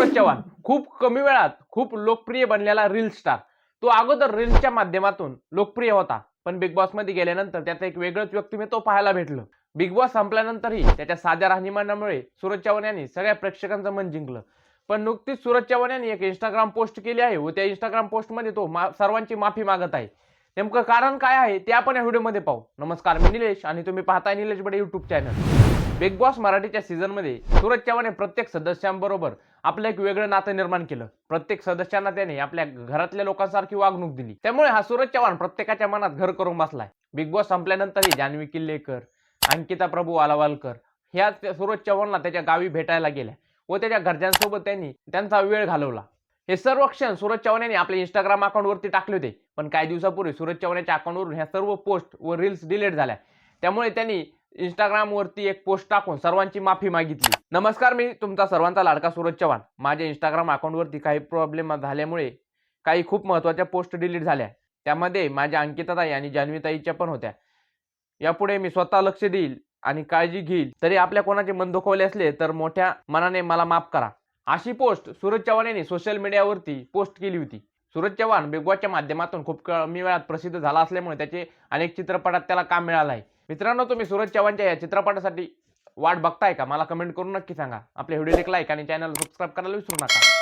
सूरज चव्हाण. खूप कमी वेळात खूप लोकप्रिय बनलेला रील स्टार. तो अगोदर रील्सच्या माध्यमातून लोकप्रिय होता. पण बिग बॉसमध्ये गेल्यानंतर त्याचं एक वेगळंच व्यक्तिमत्व पाहायला भेटलं. बिग बॉस संपल्यानंतरही त्याच्या साध्या राहणीमानामुळे सूरज चव्हाण यांनी सगळ्या प्रेक्षकांचं मन जिंकलं. पण नुकतीच सूरज चव्हाण यांनी एक इंस्टाग्राम पोस्ट केली आहे व त्या इंस्टाग्राम पोस्टमध्ये तो मा सर्वांची माफी मागत आहे. नेमकं कारण काय आहे ते आपण या व्हिडिओमध्ये पाहू. नमस्कार मी निलेश आणि तुम्ही पाहताय Nilesh Bade YouTube channel Bigg Boss मराठीच्या सीझनमध्ये सूरज चव्हाणे हे प्रत्येक सदस्यांबरोबर आपलं एक वेगळं नातं निर्माण केलं. प्रत्येक सदस्यांना त्याने आपल्या घरातल्या लोकांसारखी वागणूक दिली. त्यामुळे हा सूरज चव्हाण प्रत्येकाच्या मनात घर करून बसलाय. बिग बॉस संपल्यानंतरही जान्हवी किल्लेकर अंकिता प्रभू आलावालकर ह्या सूरज चव्हाणला त्याच्या गावी भेटायला गेल्या व त्याच्या घरच्यांसोबत त्यांनी त्यांचा वेळ घालवला. हे सर्व क्षण सूरज चव्हाण यांनी आपल्या इंस्टाग्राम अकाउंटवरती टाकले होते. पण काही दिवसापूर्वी सूरज चव्हाणच्या अकाउंटवरून ह्या सर्व पोस्ट व रील्स डिलीट झाल्या. त्यामुळे त्यांनी इंस्टाग्रामवरती एक पोस्ट टाकून सर्वांची माफी मागितली. नमस्कार मी तुमचा सर्वांचा लाडका सूरज चव्हाण. माझ्या इंस्टाग्राम अकाउंटवरती काही प्रॉब्लेम झाल्यामुळे काही खूप महत्त्वाच्या पोस्ट डिलीट झाल्या. त्यामध्ये माझ्या अंकिताताई आणि जान्हवीताईच्या पण होत्या. यापुढे मी स्वतः लक्ष देईल आणि काळजी घेईल. तरी आपल्या कोणाचे मन दुखवले असले तर मोठ्या मनाने मला माफ करा. अशी पोस्ट सूरज चव्हाण यांनी सोशल मीडियावरती पोस्ट केली होती. सूरज चव्हाण बिग बॉसच्या माध्यमातून खूप कमी वेळात प्रसिद्ध झाला असल्यामुळे त्याचे अनेक चित्रपटात त्याला काम मिळालं आहे. मित्रांनो तुम्ही सूरज चव्हाणच्या या चित्रपटासाठी वाट बघताय का? मला कमेंट करून नक्की सांगा. आपल्या व्हिडिओ लाईक आणि चॅनल सबस्क्राईब करायला विसरू नका.